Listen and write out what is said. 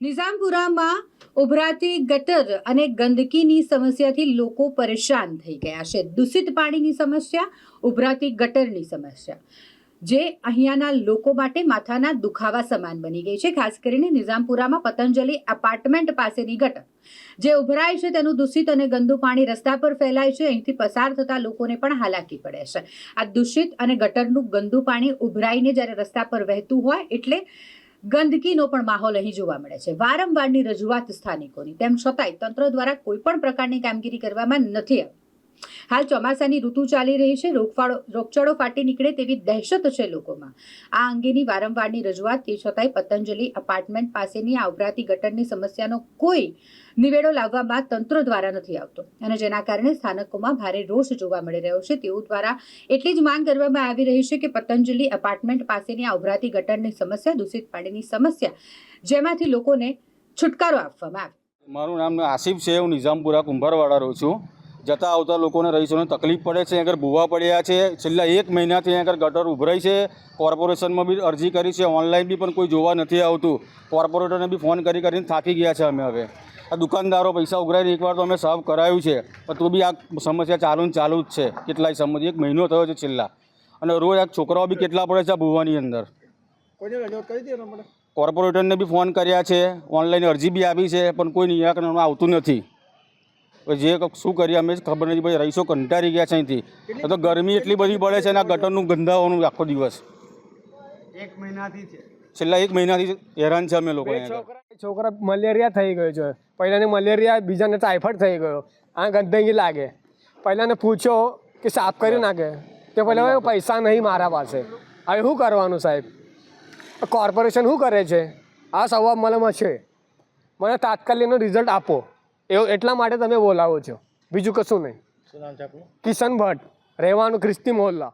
નિઝામપુરામાં ઉભરાતી ગટર અને ગંદકીની સમસ્યાથી લોકો પરેશાન થઈ ગયા છે. દૂષિત પાણીની સમસ્યા, ઉભરાતી ગટરની સમસ્યા, જે અહીંયાના લોકો માટે માથાના દુખાવા સમાન બની ગઈ છે. ખાસ કરીને નિઝામપુરામાં પતંજલિ એપાર્ટમેન્ટ પાસેની ગટર, જે ઉભરાય છે તેનું દૂષિત અને ગંદુ પાણી રસ્તા પર ફેલાય છે. અહીંથી પસાર થતા લોકોને પણ હાલાકી પડે છે. આ દૂષિત અને ગટરનું ગંદુ પાણી ઉભરાઈને જ્યારે રસ્તા પર વહેતું હોય, એટલે ગંદકીનો પણ માહોલ અહીં જોવા મળે છે. વારંવારની રજૂઆત સ્થાનિકોની. તેમ છતાંય તંત્ર દ્વારા કોઈ પણ પ્રકારની કામગીરી કરવામાં નથી આવી હાલ ચોમાસાની ઋતુ ચાલી રહી છે. રોગફાળો, રોગચાળો ફાટી નીકળે તેવી દહેશત છે લોકોમાં. આ અંગેની વારંવારની રજૂઆત તે છતાંય પતંજલિ અપાર્ટમેન્ટ પાસેની આ ગટરની સમસ્યાનો કોઈ નિવેડો લાવવામાં તંત્ર દ્વારા નથી આવતો અને જેના કારણે સ્થાનકોમાં ભારે રોષ જોવા મળી રહ્યો છે. તેઓ દ્વારા એટલી જ માંગ કરવામાં આવી રહી છે કે પતંજલિ અપાર્ટમેન્ટ પાસેની આ ઉભરાતી ગટરની સમસ્યા, દૂષિત પાણીની સમસ્યા જેમાંથી લોકોને છુટકારો આપવામાં આવે. મારું નામ આસિફ છે. હું નિઝામપુરા કુંભારવાડા રહું છું. જતા આવતા લોકોને રહીશોને તકલીફ પડે છે આગળ ભૂવા પડ્યા છે છેલ્લા એક મહિનાથી આગળ ગટર ઉભરાઈ છે. કોર્પોરેશનમાં બી અરજી કરી છે ઓનલાઈન બી પણ કોઈ જોવા નથી આવતું. કોર્પોરેટરને બી ફોન કરી કરીને થાકી ગયા છે અમે હવે. આ દુકાનદારો પૈસા ઉઘરાઈને એકવાર તો અમે સાફ કરાયું છે પણ તો બી આ સમસ્યા ચાલુ ને ચાલુ જ છે. કેટલાય સમજ એક મહિનો થયો છે છેલ્લા. અને રોજ આ છોકરાઓ બી કેટલા પડે છે આ ભૂવાની અંદર. કોર્પોરેટરને બી ફોન કર્યા છે ઓનલાઈન અરજી બી આપી છે પણ કોઈ નિરાકરણ આવતું નથી. જે શું કરીએ અમે ખબર નથી પછી રહીશો કંટાળી ગયા છે અહીંથી. તો ગરમી એટલી બધી પડે છે ને આ ગટરનું ગંધાવાનું આખો દિવસ. એક મહિનાથી છે. છેલ્લા એક મહિનાથી હેરાન છે અમે લોકો છોકરા છોકરા મલેરિયા થઈ ગયો છે. પહેલાંની મલેરિયા બીજાને ટાઇફોઇડ થઈ ગયો. આ ગંદકી લાગે. પહેલાંને પૂછો કે સાફ કરી નાખે. કે પહેલાં પૈસા નહીં મારા પાસે. હવે શું કરવાનું સાહેબ? કોર્પોરેશન શું કરે છે? આ સવાલ મને છે. મને તાત્કાલિકનો રિઝલ્ટ આપો. એવું એટલા માટે તમે બોલાવો છો. બીજું કશું નહીં. કિશન ભટ્ટ રહેવાનું ખ્રિસ્તી મોહલ્લા.